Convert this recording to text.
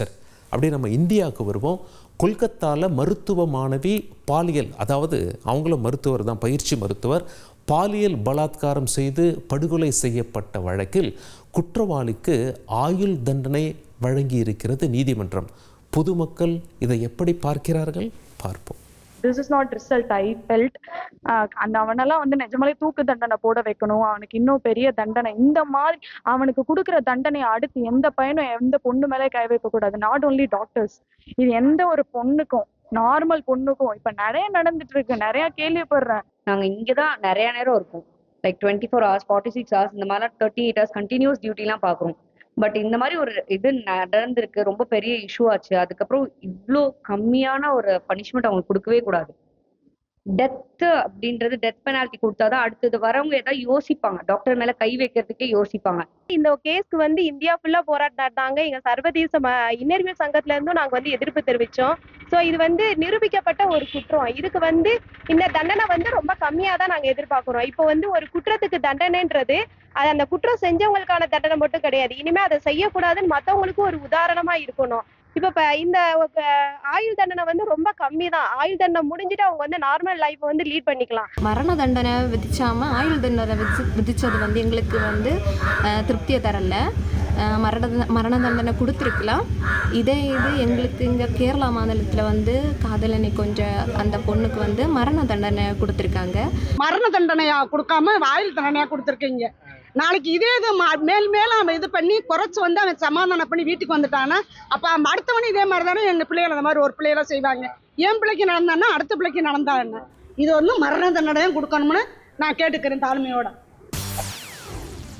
Officer. அப்படியே நம்ம இந்தியாவுக்கு வருவோம். கொல்கத்தாவில் மருத்துவ மாணவி பாலியல் அதாவது அவங்களும் மருத்துவர் தான் பயிற்சி மருத்துவர் பாலியல் பலாத்காரம் செய்து படுகொலை செய்யப்பட்ட வழக்கில் குற்றவாளிக்கு ஆயுள் தண்டனை வழங்கியிருக்கிறது நீதிமன்றம். பொதுமக்கள் இதை எப்படி பார்க்கிறார்கள்? பார்ப்போம். This is not result I felt அந்த அவனெல்லாம் வந்து நிஜமாலே தூக்கு தண்டனை போட வைக்கணும். அவனுக்கு இன்னும் பெரிய தண்டனை. இந்த மாதிரி அவனுக்கு கொடுக்குற தண்டனை அடுத்து எந்த பையனும் எந்த பொண்ணு மேலே கை வைக்கக்கூடாது நாட் ஓன்லி டாக்டர்ஸ் இது எந்த ஒரு பொண்ணுக்கும் நார்மல் பொண்ணுக்கும் இப்ப நிறைய நடந்துட்டு இருக்கு. நிறைய கேள்விப்படுறேன். நாங்க இங்கதான் நிறைய நேரம் இருப்போம் like twenty four hours forty six hours இந்த மாதிரிலாம் தேர்ட்டி எயிட் ஹவர்ஸ் கண்டினியூஸ் டியூட்டிலாம் பார்க்குறோம் பட் இந்த மாதிரி ஒரு இது நடந்திருக்கு ரொம்ப பெரிய இஷ்யூ ஆச்சு. அதுக்கப்புறம் இவ்வளோ கம்மியான ஒரு பனிஷ்மெண்ட் அவங்களுக்கு கொடுக்கவே கூடாது. டெத்து அப்படின்றது டெத் பெனால்ட்டி கொடுத்தாதான் அடுத்தது வரவங்க ஏதாவது யோசிப்பாங்க. டாக்டர் மேல கை வைக்கிறதுக்கே யோசிப்பாங்க. இந்த கேஸ்க்கு வந்து இந்தியா ஃபுல்லா போராட்டம் நடந்தாங்க எங்க சர்வதேச ம- இன்னர்வியல் சங்கத்துல இருந்தும் நாங்க வந்து எதிர்ப்பு தெரிவிச்சோம். சோ இது வந்து நிரூபிக்கப்பட்ட ஒரு குற்றம். இதுக்கு வந்து இந்த தண்டனை வந்து ரொம்ப கம்மியா தான் நாங்க எதிர்பார்க்கிறோம். இப்போ வந்து ஒரு குற்றத்துக்கு தண்டனைன்றது அது அந்த குற்றம் செஞ்சவங்களுக்கான தண்டனை மட்டும் கிடையாது. இனிமே அதை செய்யக்கூடாதுன்னு மத்தவங்களுக்கும் ஒரு உதாரணமா இருக்கணும். இப்ப இப்ப இந்த ஆயுள் தண்டனை வந்து ரொம்ப கம்மி தான். ஆயுள் தண்டனை முடிஞ்சிட்டு அவங்க வந்து நார்மல் லைஃப் வந்து லீட் பண்ணிக்கலாம். மரண தண்டனை விதிச்சாம ஆயுள் தண்டனை விதிச்சது வந்து எங்களுக்கு வந்து திருப்தியை தரல. மரண மரண தண்டனை கொடுத்துருக்கலாம். இதே இது எங்களுக்கு இங்கே கேரளா மாநிலத்தில் வந்து காதலனை கொஞ்சம் அந்த பொண்ணுக்கு வந்து மரண தண்டனை கொடுத்துருக்காங்க. மரண தண்டனையா கொடுக்காம ஆயுள் தண்டனையா கொடுத்துருக்கீங்க. நாளைக்கு இதே இது மேல் மேலும் அவன் இது பண்ணி குறைச்சி வந்து அவன் சமாதானம் பண்ணி வீட்டுக்கு வந்துட்டானா அப்போ அவன் அடுத்தவனே இதே மாதிரி தானே எங்கள் பிள்ளைகள் அந்த மாதிரி ஒரு பிள்ளையெல்லாம் செய்வாங்க. என் பிள்ளைக்கு நடந்தான்னா அடுத்த பிள்ளைக்கு நடந்தா என்ன? இது வந்து மரண தண்டனையும் கொடுக்கணும்னு நான் கேட்டுக்கிறேன் தாழ்மையோட.